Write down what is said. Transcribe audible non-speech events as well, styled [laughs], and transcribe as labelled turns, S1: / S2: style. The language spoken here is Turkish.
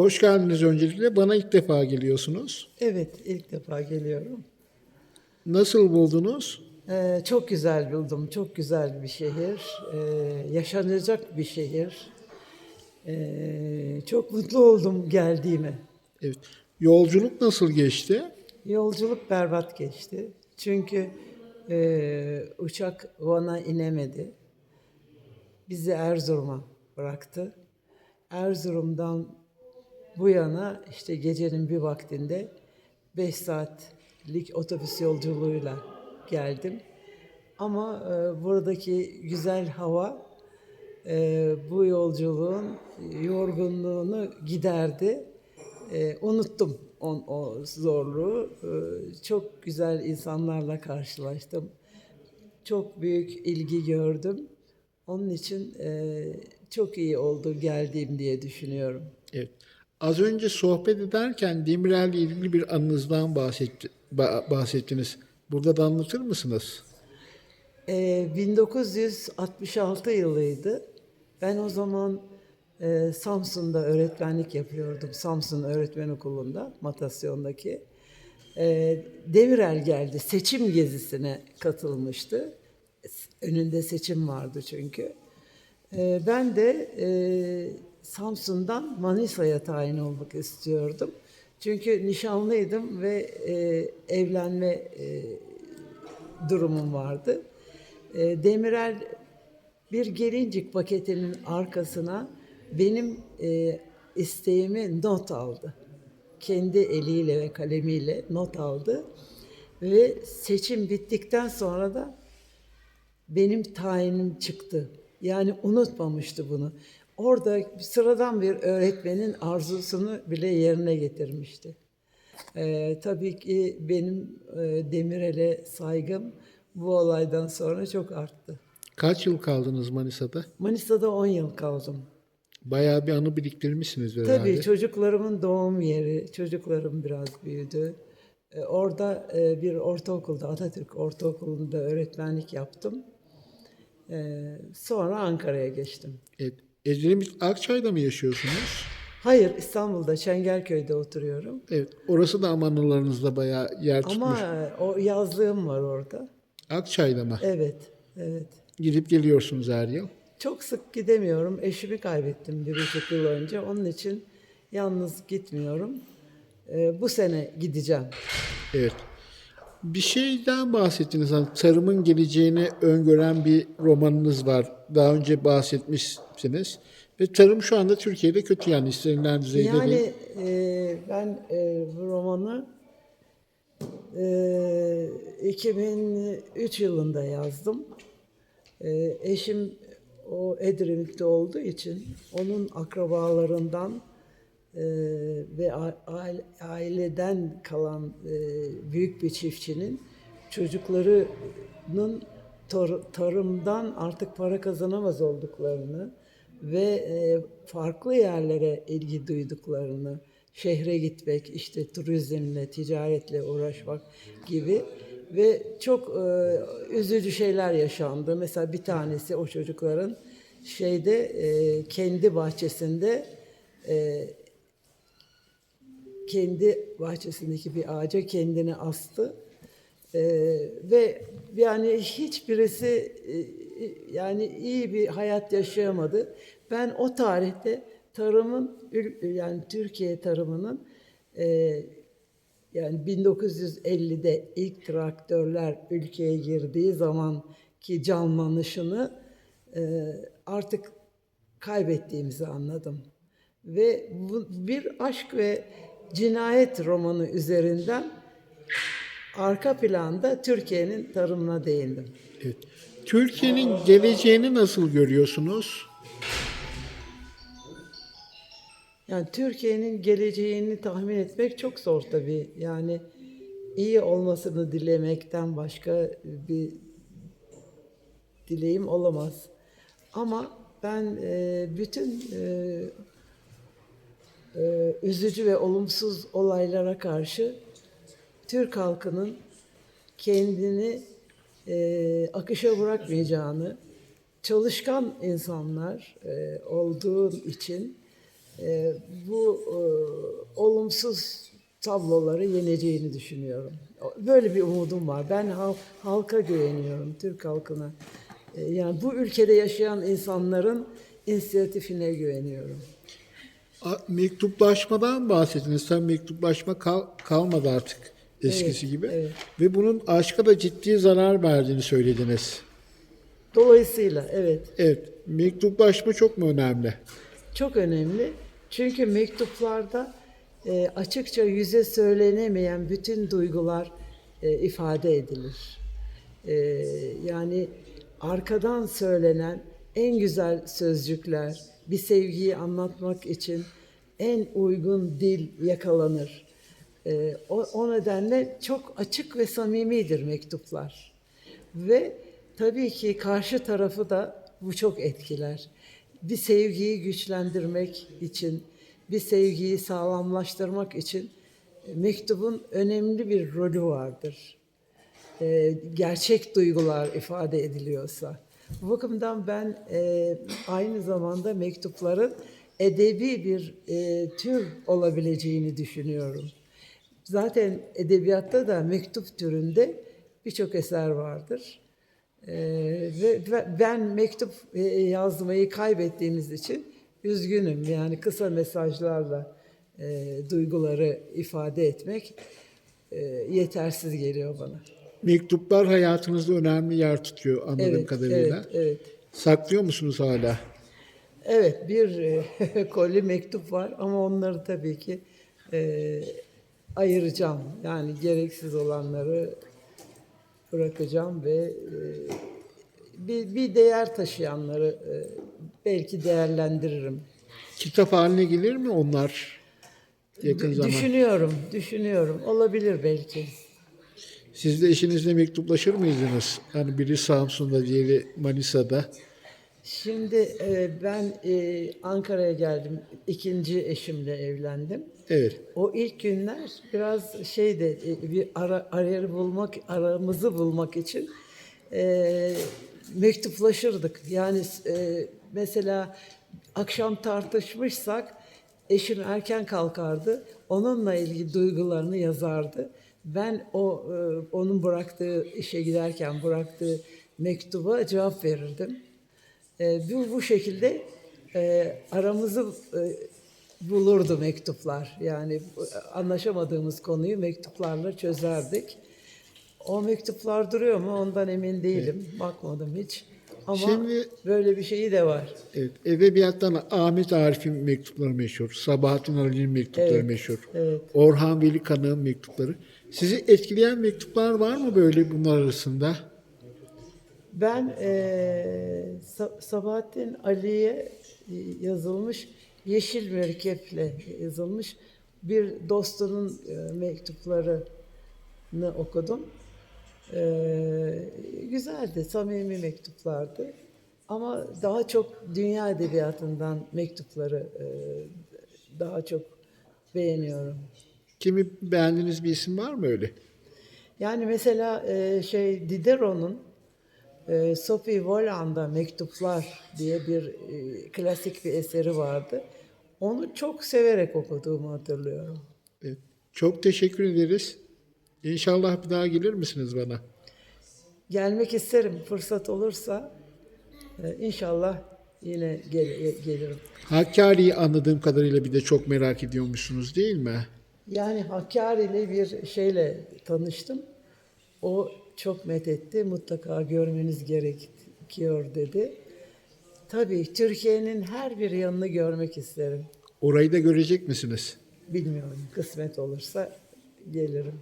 S1: Hoş geldiniz öncelikle. Bana ilk defa geliyorsunuz.
S2: Evet, ilk defa geliyorum.
S1: Nasıl buldunuz?
S2: Ee, çok güzel buldum, çok güzel bir şehir, ee, yaşanacak bir şehir. Ee, çok mutlu oldum geldiğime.
S1: Evet. Yolculuk nasıl geçti?
S2: Yolculuk berbat geçti. Çünkü ee, uçak Van'a inemedi. Bizi Erzurum'a bıraktı. Erzurum'dan bu yana işte gecenin bir vaktinde 5 saatlik otobüs yolculuğuyla geldim. Ama e, buradaki güzel hava e, bu yolculuğun yorgunluğunu giderdi. E, unuttum on, o zorluğu. E, çok güzel insanlarla karşılaştım. Çok büyük ilgi gördüm. Onun için e, çok iyi oldu geldiğim diye düşünüyorum.
S1: Evet. Az önce sohbet ederken Demirel'le ilgili bir anınızdan bahsetti, ba- bahsettiniz. Burada da anlatır mısınız?
S2: Ee, 1966 yılıydı. Ben o zaman e, Samsun'da öğretmenlik yapıyordum. Samsun Öğretmen Okulu'nda, Matasyon'daki. Ee, Demirel geldi, seçim gezisine katılmıştı. Önünde seçim vardı çünkü. Ee, ben de e, Samsun'dan Manisa'ya tayin olmak istiyordum. Çünkü nişanlıydım ve e, evlenme e, durumum vardı. E, Demirel bir gelincik paketinin arkasına benim e, isteğimi not aldı. Kendi eliyle ve kalemiyle not aldı. Ve seçim bittikten sonra da benim tayinim çıktı. Yani unutmamıştı bunu. Orada sıradan bir öğretmenin arzusunu bile yerine getirmişti. Ee, tabii ki benim e, Demirel'e saygım bu olaydan sonra çok arttı.
S1: Kaç yıl kaldınız Manisa'da?
S2: Manisa'da 10 yıl kaldım.
S1: Bayağı bir anı biriktirmişsiniz herhalde.
S2: Tabii çocuklarımın doğum yeri, çocuklarım biraz büyüdü. Ee, orada e, bir ortaokulda, Atatürk Ortaokulu'nda öğretmenlik yaptım. Ee, sonra Ankara'ya geçtim.
S1: Evet. Edremit Akçay'da mı yaşıyorsunuz?
S2: Hayır, İstanbul'da, Çengelköy'de oturuyorum.
S1: Evet. Orası da ama anılarınızda bayağı yer tutmuş.
S2: Ama e, o yazlığım var orada.
S1: Akçay'da mı?
S2: Evet, evet.
S1: Gidip geliyorsunuz her yıl.
S2: Çok sık gidemiyorum. Eşimi kaybettim bir buçuk yıl önce. Onun için yalnız gitmiyorum. Ee, bu sene gideceğim.
S1: Evet. Bir şeyden bahsettiniz. Hani tarımın geleceğini öngören bir romanınız var. Daha önce bahsetmişsiniz. Ve tarım şu anda Türkiye'de kötü yani istenilen düzeyde
S2: Yani
S1: değil.
S2: e, ben e, bu romanı e, 2003 yılında yazdım. E, eşim o Edremit'te olduğu için onun akrabalarından e, ve aileden kalan e, büyük bir çiftçinin çocuklarının tar- tarımdan artık para kazanamaz olduklarını ve e, farklı yerlere ilgi duyduklarını, şehre gitmek, işte turizmle, ticaretle uğraşmak gibi ve çok e, üzücü şeyler yaşandı. Mesela bir tanesi o çocukların şeyde kendi bahçesinde kendi bahçesindeki bir ağaca kendini astı. Ee, ve yani hiçbirisi e, yani iyi bir hayat yaşayamadı. Ben o tarihte tarımın yani Türkiye tarımının e, yani 1950'de ilk traktörler ülkeye girdiği zaman ki canlanışını e, artık kaybettiğimizi anladım. Ve bu bir aşk ve cinayet romanı üzerinden arka planda Türkiye'nin tarımına değindim.
S1: Evet. Türkiye'nin geleceğini nasıl görüyorsunuz?
S2: Yani Türkiye'nin geleceğini tahmin etmek çok zor tabii. Yani iyi olmasını dilemekten başka bir dileğim olamaz. Ama ben e, bütün e, üzücü ve olumsuz olaylara karşı Türk halkının kendini e, akışa bırakmayacağını, çalışkan insanlar e, olduğu için e, bu e, olumsuz tabloları yeneceğini düşünüyorum. Böyle bir umudum var. Ben hal- halka güveniyorum, Türk halkına. E, yani bu ülkede yaşayan insanların inisiyatifine güveniyorum.
S1: Mektuplaşmadan bahsettiniz. Tabii mektuplaşma kal- kalmadı artık eskisi
S2: Evet,
S1: gibi.
S2: evet.
S1: Ve bunun aşka da ciddi zarar verdiğini söylediniz.
S2: Dolayısıyla evet
S1: Evet, mektuplaşma çok mu önemli?
S2: çok önemli. Çünkü mektuplarda e, açıkça yüze söylenemeyen bütün duygular e, ifade edilir. E, yani arkadan söylenen en güzel sözcükler, bir sevgiyi anlatmak için en uygun dil yakalanır. E, o, o nedenle çok açık ve samimidir mektuplar. Ve tabii ki karşı tarafı da bu çok etkiler. Bir sevgiyi güçlendirmek için, bir sevgiyi sağlamlaştırmak için e, mektubun önemli bir rolü vardır. Ee, gerçek duygular ifade ediliyorsa. Bu bakımdan ben e, aynı zamanda mektupların edebi bir e, tür olabileceğini düşünüyorum. Zaten edebiyatta da mektup türünde birçok eser vardır. Ve ve ben mektup e, yazmayı kaybettiğimiz için üzgünüm. Yani kısa mesajlarla e, duyguları ifade etmek e, yetersiz geliyor bana.
S1: Mektuplar hayatınızda önemli yer tutuyor anladığım
S2: Evet,
S1: kadarıyla.
S2: evet, evet.
S1: Saklıyor musunuz hala?
S2: Evet, bir e, [laughs] koli mektup var ama onları tabii ki e, ayıracağım. Yani gereksiz olanları bırakacağım ve e, bir, bir değer taşıyanları e, belki değerlendiririm.
S1: Kitap haline gelir mi onlar yakın zaman?
S2: Düşünüyorum, düşünüyorum. Olabilir belki.
S1: Siz de eşinizle mektuplaşır mıydınız? Hani biri Samsun'da, diğeri Manisa'da.
S2: Şimdi e, ben e, Ankara'ya geldim. İkinci eşimle evlendim.
S1: Evet.
S2: O ilk günler biraz şeydi e, bir ara, arayı bulmak aramızı bulmak için e, mektuplaşırdık. Yani e, mesela akşam tartışmışsak eşim erken kalkardı. Onunla ilgili duygularını yazardı. Ben o e, onun bıraktığı işe giderken bıraktığı mektuba cevap verirdim. E, bu, bu şekilde e, aramızı bulurdu mektuplar. Yani anlaşamadığımız konuyu mektuplarla çözerdik. O mektuplar duruyor mu ondan emin değilim. Bakmadım hiç. Ama
S1: Şimdi-
S2: böyle bir şeyi de var.
S1: Evet. Edebiyattan Ahmet Arif'in mektupları meşhur. Sabahattin Ali'nin mektupları
S2: Evet,
S1: meşhur.
S2: evet.
S1: Orhan Veli Kanık'ın mektupları. Sizi etkileyen mektuplar var mı böyle bunlar arasında?
S2: Ben Sa- Sabahattin Ali'ye e, yazılmış Yeşil Merkep'le yazılmış bir dostunun e, mektuplarını okudum. Eee, güzeldi, samimi mektuplardı. Ama daha çok dünya edebiyatından mektupları e, daha çok beğeniyorum.
S1: Kimi beğendiğiniz bir isim var mı öyle?
S2: Yani mesela e, şey Diderot'un e, Sophie Voland'a Mektuplar diye bir e, klasik bir eseri vardı. Onu çok severek okuduğumu hatırlıyorum.
S1: Evet. Çok teşekkür ederiz. İnşallah bir daha gelir misiniz bana?
S2: Gelmek isterim fırsat olursa e, inşallah yine gel- gelirim.
S1: Hakkari'yi anladığım kadarıyla bir de çok merak ediyormuşsunuz değil mi?
S2: Yani Hakkari ile bir şeyle tanıştım. O çok methetti. Mutlaka görmeniz gerekiyor dedi. Tabii Türkiye'nin her bir yanını görmek isterim.
S1: Orayı da görecek misiniz?
S2: Bilmiyorum. Kısmet olursa gelirim.